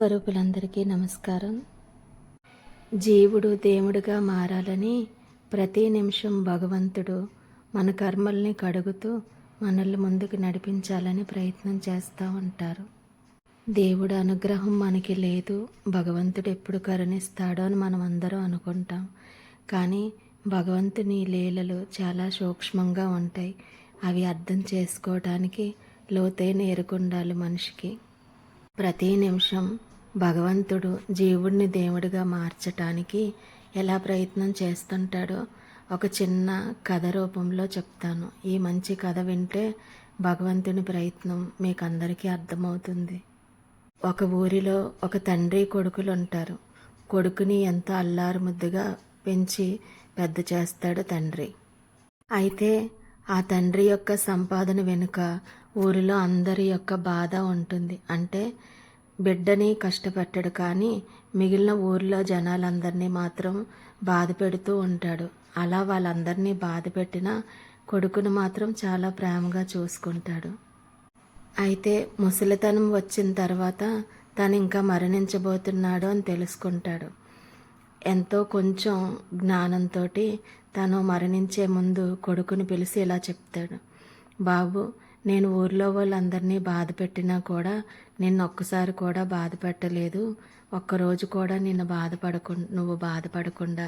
స్వరూపులందరికీ నమస్కారం. జీవుడు దేవుడిగా మారాలని ప్రతి నిమిషం భగవంతుడు మన కర్మల్ని కడుగుతూ మనల్ని ముందుకు నడిపించాలని ప్రయత్నం చేస్తూ ఉంటారు. దేవుడు అనుగ్రహం మనకి లేదు భగవంతుడు ఎప్పుడు కరుణిస్తాడో అని మనం అందరం అనుకుంటాం. కానీ భగవంతుని లీలలు చాలా సూక్ష్మంగా ఉంటాయి. అవి అర్థం చేసుకోవడానికి లోతైన ఎరుకుండాలి మనిషికి. ప్రతి నిమిషం భగవంతుడు జీవుడిని దేవుడిగా మార్చటానికి ఎలా ప్రయత్నం చేస్తుంటాడో ఒక చిన్న కథ రూపంలో చెప్తాను. ఈ మంచి కథ వింటే భగవంతుని ప్రయత్నం మీకు అందరికీ అర్థమవుతుంది. ఒక ఊరిలో ఒక తండ్రి కొడుకులు ఉంటారు కొడుకుని ఎంతో అల్లారు ముద్దుగా పెంచి పెద్ద చేస్తాడు తండ్రి. అయితే ఆ తండ్రి యొక్క సంపాదన వెనుక ఊరిలో అందరి యొక్క బాధ ఉంటుంది. అంటే బిడ్డని కష్టపెట్టడు కానీ మిగిలిన ఊర్లో జనాలందరినీ మాత్రం బాధ పెడుతూ ఉంటాడు. అలా వాళ్ళందరినీ బాధ పెట్టిన కొడుకును మాత్రం చాలా ప్రేమగా చూసుకుంటాడు. అయితే ముసలితనం వచ్చిన తర్వాత తను ఇంకా మరణించబోతున్నాడు అని తెలుసుకుంటాడు. ఎంతో కొంచెం జ్ఞానంతో తను మరణించే ముందు కొడుకుని పిలిచి ఇలా చెప్తాడు. బాబు నేను ఊర్లో వాళ్ళందరినీ బాధ పెట్టినా కూడా నిన్ను ఒక్కసారి కూడా బాధ పెట్టలేదు. ఒక్కరోజు కూడా నిన్ను బాధపడకు నువ్వు బాధపడకుండా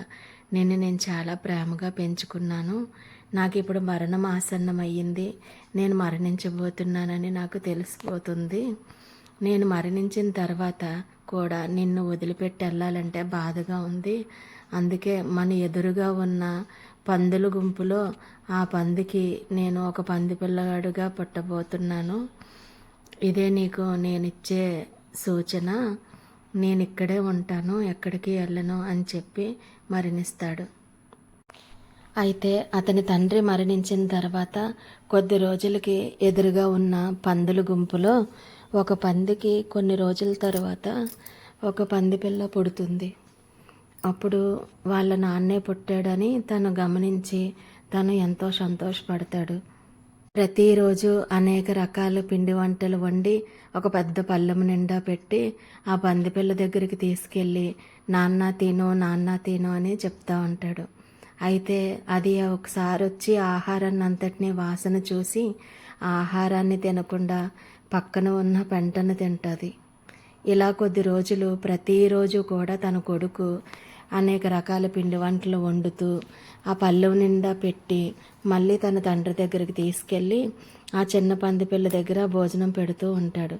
నిన్ను నేను చాలా ప్రేమగా పెంచుకున్నాను. నాకు ఇప్పుడు మరణం ఆసన్నమయ్యింది. నేను మరణించబోతున్నానని నాకు తెలిసిపోతుంది. నేను మరణించిన తర్వాత కూడా నిన్ను వదిలిపెట్టి వెళ్ళాలంటే బాధగా ఉంది. అందుకే మన ఎదురుగా ఉన్న పందుల గుంపులో ఆ పందికి నేను ఒక పంది పిల్లగాడుగా పుట్టబోతున్నాను. ఇదే నీకు నేను ఇచ్చే సూచన. నేను ఇక్కడే ఉంటాను ఎక్కడికి వెళ్ళను అని చెప్పి మరణిస్తాడు. అయితే అతని తండ్రి మరణించిన తర్వాత కొద్ది రోజులకి ఎదురుగా ఉన్న పందుల గుంపులో ఒక పందికి కొన్ని రోజుల తర్వాత ఒక పంది పిల్ల పుడుతుంది. అప్పుడు వాళ్ళ నాన్నే పుట్టాడని తను గమనించి తను ఎంతో సంతోషపడతాడు. ప్రతిరోజు అనేక రకాల పిండి వంటలు వండి ఒక పెద్ద పళ్ళెం నిండా పెట్టి ఆ పందిపిల్ల దగ్గరికి తీసుకెళ్ళి నాన్న తిను నాన్న తిను అని చెప్తా ఉంటాడు. అయితే అది ఒకసారి వచ్చి ఆహారాన్ని అంతటినీ వాసన చూసి ఆ ఆహారాన్ని తినకుండా పక్కన ఉన్న పెంటను తింటుంది. ఇలా కొద్ది రోజులు ప్రతిరోజు కూడా తన కొడుకు అనేక రకాల పిండి వంటలు వండుతూ ఆ పళ్ళు నిండా పెట్టి మళ్ళీ తన తండ్రి దగ్గరికి తీసుకెళ్ళి ఆ చిన్న పంది పిల్ల దగ్గర భోజనం పెడుతూ ఉంటాడు.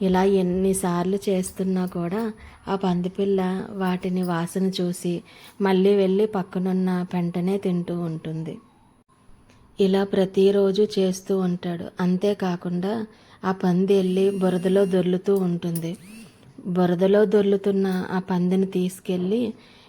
ఇలా ఎన్నిసార్లు చేస్తున్నా కూడా ఆ పందిపిల్ల వాటిని వాసన చూసి మళ్ళీ వెళ్ళి పక్కనున్న పెంటనే తింటూ ఉంటుంది. ఇలా ప్రతిరోజు చేస్తూ ఉంటాడు. అంతేకాకుండా ఆ పంది వెళ్ళి బురదలో దొర్లుతూ ఉంటుంది. బురదలో దొర్లుతున్న ఆ పందిని తీసుకెళ్ళి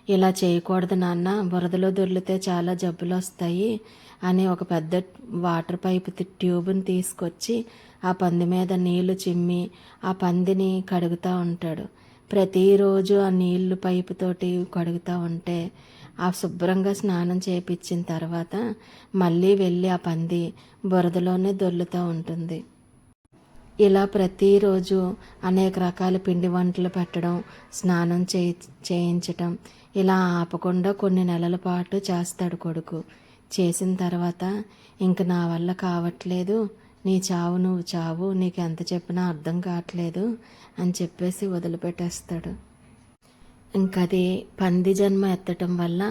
ఇలా చేయకూడదు నాన్న బురదలో దొర్లితే చాలా జబ్బులు వస్తాయి అని ఒక పెద్ద వాటర్ పైప్ ట్యూబ్ని తీసుకొచ్చి ఆ పంది మీద నీళ్ళు చిమ్మి ఆ పందిని కడుగుతూ ఉంటాడు. ప్రతిరోజు ఆ నీళ్ళు పైపుతోటి కడుగుతూ ఉంటే ఆ శుభ్రంగా స్నానం చేయించిన తర్వాత మళ్ళీ వెళ్ళి ఆ పంది బురదలోనే దొర్లుతూ ఉంటుంది. ఇలా ప్రతిరోజు అనేక రకాల పిండి వంటలు పెట్టడం స్నానం చేయి చేయించటం ఇలా ఆపకుండా కొన్ని నెలల పాటు చేస్తాడు కొడుకు. చేసిన తర్వాత ఇంక నా వల్ల కావట్లేదు నీ చావు నువ్వు చావు నీకు ఎంత చెప్పినా అర్థం కావట్లేదు అని చెప్పేసి వదిలిపెట్టేస్తాడు. ఇంకది పంది జన్మ ఎత్తటం వల్ల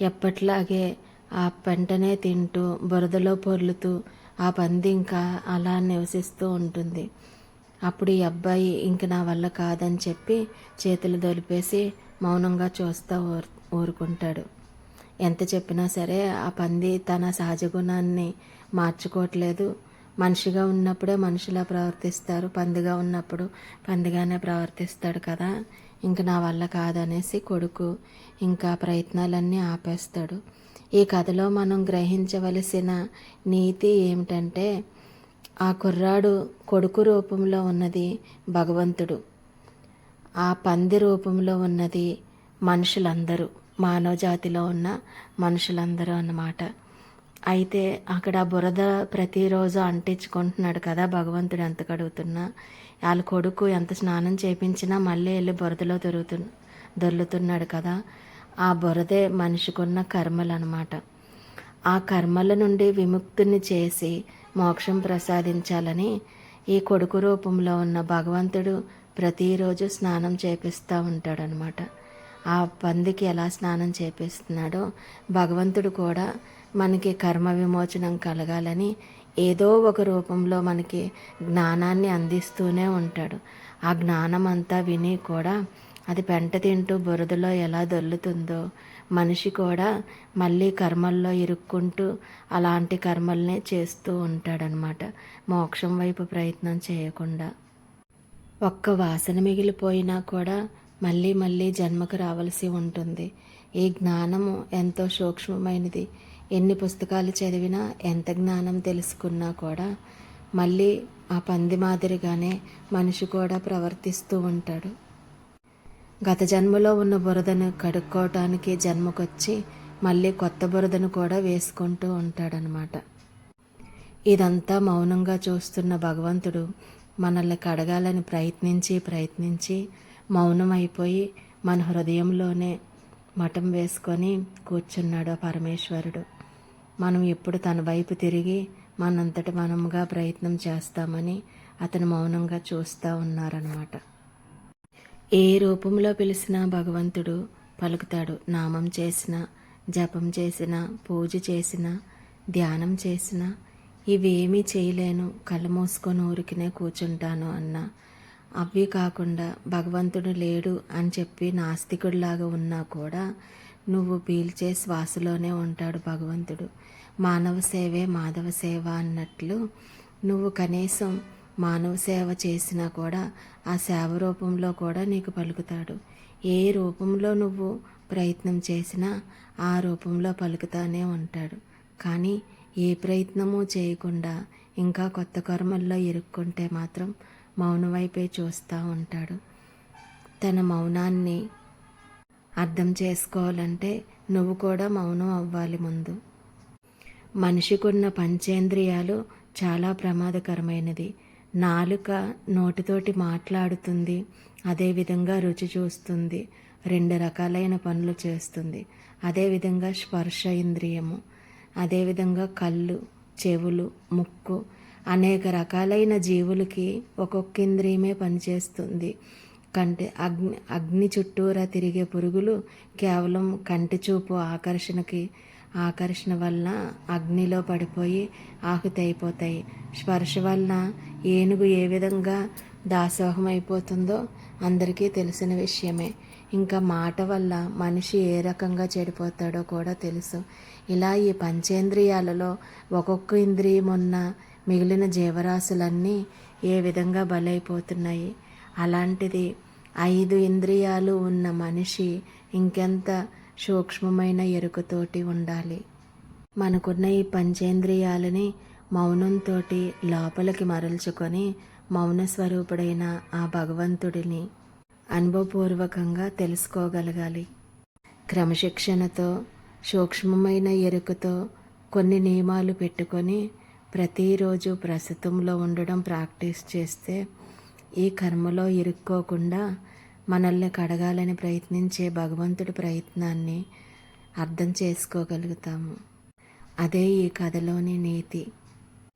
ఎప్పట్లాగే ఆ పెంటనే తింటూ బురదలో పొర్లుతూ ఆ పంది ఇంకా అలా నివసిస్తూ ఉంటుంది. అప్పుడు ఈ అబ్బాయి ఇంక నా వల్ల కాదని చెప్పి చేతులు దొలిపేసి మౌనంగా చూస్తూ ఊరు ఊరుకుంటాడు. ఎంత చెప్పినా సరే ఆ పంది తన సహజ గుణాన్ని మార్చుకోవట్లేదు. మనిషిగా ఉన్నప్పుడే మనిషిలా ప్రవర్తిస్తారు. పందిగా ఉన్నప్పుడు పందిగానే ప్రవర్తిస్తాడు కదా. ఇంక నా వల్ల కాదనేసి కొడుకు ఇంకా ప్రయత్నాలన్నీ ఆపేస్తాడు. ఈ కథలో మనం గ్రహించవలసిన నీతి ఏమిటంటే ఆ కుర్రాడు కొడుకు రూపంలో ఉన్నది భగవంతుడు. ఆ పంది రూపంలో ఉన్నది మనుషులందరూ మానవ జాతిలో ఉన్న మనుషులందరూ అన్నమాట. అయితే అక్కడ బురద ప్రతిరోజు అంటించుకుంటున్నాడు కదా భగవంతుడు ఎంత కడుగుతున్నా. వాళ్ళ కొడుకు ఎంత స్నానం చేపించినా మళ్ళీ వెళ్ళి బురదలో దొరుకుతు దొర్లుతున్నాడు కదా. ఆ బురదే మనిషికున్న కర్మలు అనమాట ఆ కర్మల నుండి విముక్తిని చేసి మోక్షం ప్రసాదించాలని ఈ కొడుకు రూపంలో ఉన్న భగవంతుడు ప్రతిరోజు స్నానం చేపిస్తూ ఉంటాడనమాట. ఆ పందికి ఎలా స్నానం చేపిస్తున్నాడో భగవంతుడు కూడా మనకి కర్మ విమోచనం కలగాలని ఏదో ఒక రూపంలో మనకి జ్ఞానాన్ని అందిస్తూనే ఉంటాడు. ఆ జ్ఞానం అంతా విని కూడా అది పెంట తింటూ బురదలో ఎలా దొల్లుతుందో మనిషి కూడా మళ్ళీ కర్మల్లో ఇరుక్కుంటూ అలాంటి కర్మల్నే చేస్తూ ఉంటాడనమాట. మోక్షం వైపు ప్రయత్నం చేయకుండా. ఒక్క వాసన మిగిలిపోయినా కూడా మళ్ళీ మళ్ళీ జన్మకు రావలసి ఉంటుంది. ఈ జ్ఞానము ఎంతో సూక్ష్మమైనది. ఎన్ని పుస్తకాలు చదివినా ఎంత జ్ఞానం తెలుసుకున్నా కూడా మళ్ళీ ఆ పంది మాదిరిగానే మనిషి కూడా ప్రవర్తిస్తూ ఉంటాడు. గత జన్మలో ఉన్న బురదను కడుక్కోవటానికి జన్మకొచ్చి మళ్ళీ కొత్త బురదను కూడా వేసుకుంటూ ఉంటాడనమాట. ఇదంతా మౌనంగా చూస్తున్న భగవంతుడు మనల్ని కడగాలని ప్రయత్నించి ప్రయత్నించి మౌనం అయిపోయి మన హృదయంలోనే మఠం వేసుకొని కూర్చున్నాడు ఆ పరమేశ్వరుడు. మనం ఎప్పుడు తన వైపు తిరిగి మనంతటి మనముగా ప్రయత్నం చేస్తామని అతను మౌనంగా చూస్తూ ఉన్నారనమాట. ఏ రూపంలో పిలిచినా భగవంతుడు పలుకుతాడు. నామం చేసిన జపం చేసిన పూజ చేసిన ధ్యానం చేసిన ఇవేమీ చేయలేను. కళ్ళు మూసుకొని ఊరికినే కూర్చుంటాను అన్న. అవి కాకుండా భగవంతుడు లేడు అని చెప్పి నాస్తికుడిలాగా ఉన్నా కూడా నువ్వు పీల్చే శ్వాసలోనే ఉంటాడు భగవంతుడు. మానవ సేవే మాధవ సేవ అన్నట్లు నువ్వు కనీసం మానవ సేవ చేసినా కూడా ఆ సేవ రూపంలో కూడా నీకు పలుకుతాడు. ఏ రూపంలో నువ్వు ప్రయత్నం చేసినా ఆ రూపంలో పలుకుతానే ఉంటాడు. కానీ ఏ ప్రయత్నము చేయకుండా ఇంకా కొత్త కర్మల్లో ఇరుక్కుంటే మాత్రం మౌనం వైపే చూస్తూ ఉంటాడు. తన మౌనాన్ని అర్థం చేసుకోవాలంటే నువ్వు కూడా మౌనం అవ్వాలి ముందు. మనిషికున్న పంచేంద్రియాలు చాలా ప్రమాదకరమైనది. నాలుక నోటితోటి మాట్లాడుతుంది అదేవిధంగా రుచి చూస్తుంది రెండు రకాలైన పనులు చేస్తుంది. అదేవిధంగా స్పర్శ ఇంద్రియము అదేవిధంగా కళ్ళు చెవులు ముక్కు అనేక రకాలైన జీవులకి ఒక్కొక్క ఇంద్రియమే పనిచేస్తుంది. కంటి అగ్ని అగ్ని చుట్టూరా తిరిగే పురుగులు కేవలం కంటి చూపు ఆకర్షణకి ఆకర్షణ వలన అగ్నిలో పడిపోయి ఆహుతి అయిపోతాయి స్పర్శ వలన ఏనుగు ఏ విధంగా దాసోహం అయిపోతుందో అందరికీ తెలిసిన విషయమే. ఇంకా మాట వల్ల మనిషి ఏ రకంగా చెడిపోతాడో కూడా తెలుసు. ఇలా ఈ పంచేంద్రియాలలో ఒక్కొక్క ఇంద్రియం ఉన్న మిగిలిన జీవరాశులన్నీ ఏ విధంగా బలైపోతున్నాయి? అలాంటిది ఐదు ఇంద్రియాలు ఉన్న మనిషి ఇంకెంత సూక్ష్మమైన ఎరుకతోటి ఉండాలి. మనకున్న ఈ పంచేంద్రియాలని మౌనంతో లోపలికి మరల్చుకొని మౌన స్వరూపుడైన ఆ భగవంతుడిని అనుభవపూర్వకంగా తెలుసుకోగలగాలి. క్రమశిక్షణతో సూక్ష్మమైన ఎరుకతో కొన్ని నియమాలు పెట్టుకొని ప్రతిరోజు ప్రస్తుతంలో ఉండడం ప్రాక్టీస్ చేస్తే ఈ కర్మలో ఇరుక్కోకుండా మనల్ని కడగాలని ప్రయత్నించే భగవంతుడి ప్రయత్నాన్ని అర్థం చేసుకోగలుగుతాము. అదే ఈ కథలోని నీతి.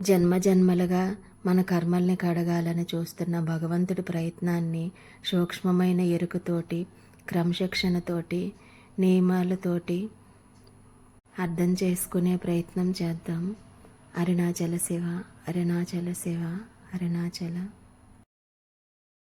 జన్మ జన్మలుగా మన కర్మల్ని కడగాలని చూస్తున్న భగవంతుడి ప్రయత్నాన్ని సూక్ష్మమైన ఎరుకతోటి క్రమశిక్షణతోటి నియమాలతోటి అర్థం చేసుకునే ప్రయత్నం చేద్దాం. అరుణాచల శివ అరుణాచల శివ అరుణాచల